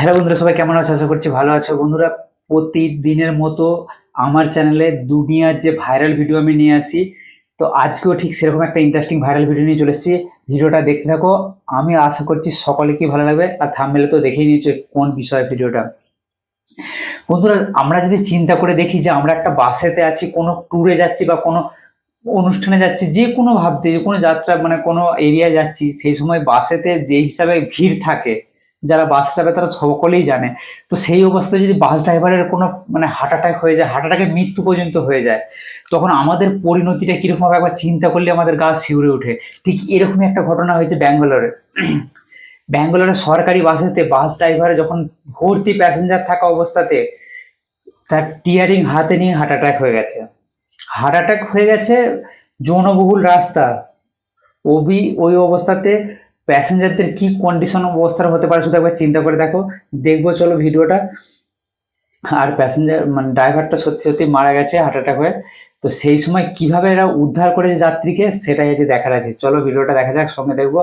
Hello বন্ধুরা, সবাই কেমন আছো? আশা করছি ভালো আছো। বন্ধুরা, প্রতিদিনের মতো আমার চ্যানেলে দুনিয়ার যে ভাইরাল ভিডিও আমি নিয়ে আসি, তো আজকেও ঠিক সেরকম একটা ইন্টারেস্টিং ভাইরাল ভিডিও নিয়ে চলে এসেছি। ভিডিওটা দেখতে থাকো। আমি আশা করছি সকলে কি ভালো লাগবে, আর থামমেলে তো দেখেই নিয়েছো কোন বিষয় ভিডিওটা। বন্ধুরা, আমরা যদি চিন্তা করে দেখি যে আমরা একটা বাসেতে আছি, কোনো ট্যুরে যাচ্ছি বা কোনো অনুষ্ঠানে যাচ্ছি, যে কোনো ভাবতে, যে কোনো যাত্রা মানে কোনো এরিয়ায় যাচ্ছি, সেই সময় বাসেতে যে হিসাবে ভিড় থাকে যারা বাস চালাবে তারা সকলেই জানে। তো সেই অবস্থায় যদি বাস ড্রাইভারের কোনো মানে হার্ট অ্যাটাক হয়ে যায় হার্ট অ্যাটাকে মৃত্যু পর্যন্ত হয়ে যায়, তখন আমাদের পরিণতিটা কীরকম হবে একবার চিন্তা করলে আমাদের গা শিউরে ওঠে। ঠিক এরকমই একটা ঘটনা হয়েছে ব্যাঙ্গালোরে। ব্যাঙ্গালোরে সরকারি বাসেতে বাস ড্রাইভারে যখন ভর্তি প্যাসেঞ্জার থাকা অবস্থাতে, তার টিয়ারিং হাতে নিয়ে হার্ট অ্যাটাক হয়ে গেছে। হার্ট অ্যাটাক হয়ে গেছে জনবহুল রাস্তা। ওবি, ওই অবস্থাতে প্যাসেঞ্জারদের কি কন্ডিশন অবস্থার হতে পারে শুধু একবার চিন্তা করে দেখো। দেখব, চলো ভিডিওটা। আর প্যাসেঞ্জার মানে ড্রাইভারটা সত্যি সত্যি মারা গেছে হার্ট অ্যাটাক হয়ে। তো সেই সময় কীভাবে এরা উদ্ধার করেছে যাত্রীকে, সেটাই আজকে দেখার আছে। চলো ভিডিওটা দেখা যাক, সঙ্গে দেখব।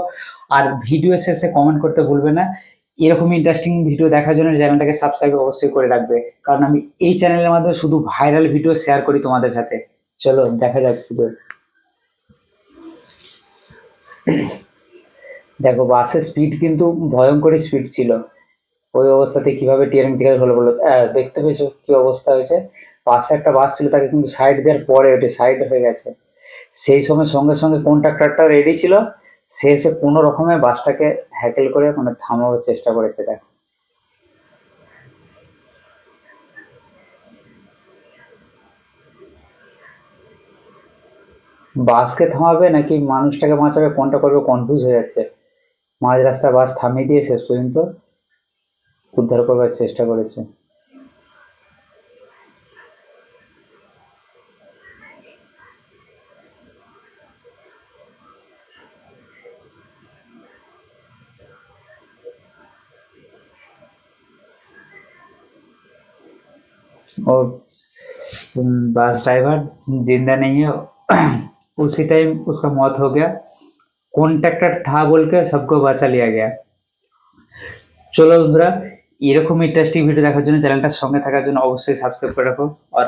আর ভিডিও শেষে কমেন্ট করতে ভুলবে না। এরকম ইন্টারেস্টিং ভিডিও দেখার জন্য চ্যানেলটাকে সাবস্ক্রাইব অবশ্যই করে রাখবে। কারণ আমি এই চ্যানেলের মাধ্যমে শুধু ভাইরাল ভিডিও শেয়ার করি তোমাদের সাথে। চলো, দেখা যাক ভিডিও দেখো বাসের স্পিড কিন্তু ভয়ঙ্করই স্পিড ছিল। ওই অবস্থাতে কীভাবে টিয়ারিং থেকে হলো বলো দেখতে পেয়েছ কি অবস্থা হয়েছে? পাশে একটা বাস ছিল, তাকে কিন্তু সাইড দেওয়ার পরে ওটি সাইড হয়ে গেছে। সেই সময় সঙ্গে সঙ্গে কন্ট্রাক্টরটা রেডি ছিল। সে এসে কোনো রকমে বাসটাকে হ্যাকেল করে মানে থামাবার চেষ্টা করেছে, দেখো। বাসকে থামাবে নাকি মানুষটাকে বাঁচাবে কোনটা করবে কনফিউজ হয়ে যাচ্ছে। মাঝ রাস্তা বাস থামিয়ে দিয়ে শেষ পর্যন্ত উদ্ধার করবার চেষ্টা করেছে और हम्म, बस ड्राइवर जिंदा नहीं है उसी टाइम उसका मौत हो गया कॉन्ट्रैक्टर था बोल के सबको बचा लिया गया চলো বন্ধুরা এরকম ইন্টারেস্টিং ভিডিও দেখার জন্য চ্যানেলটার সঙ্গে থাকার জন্য অবশ্যই সাবস্ক্রাইব করে রাখো আর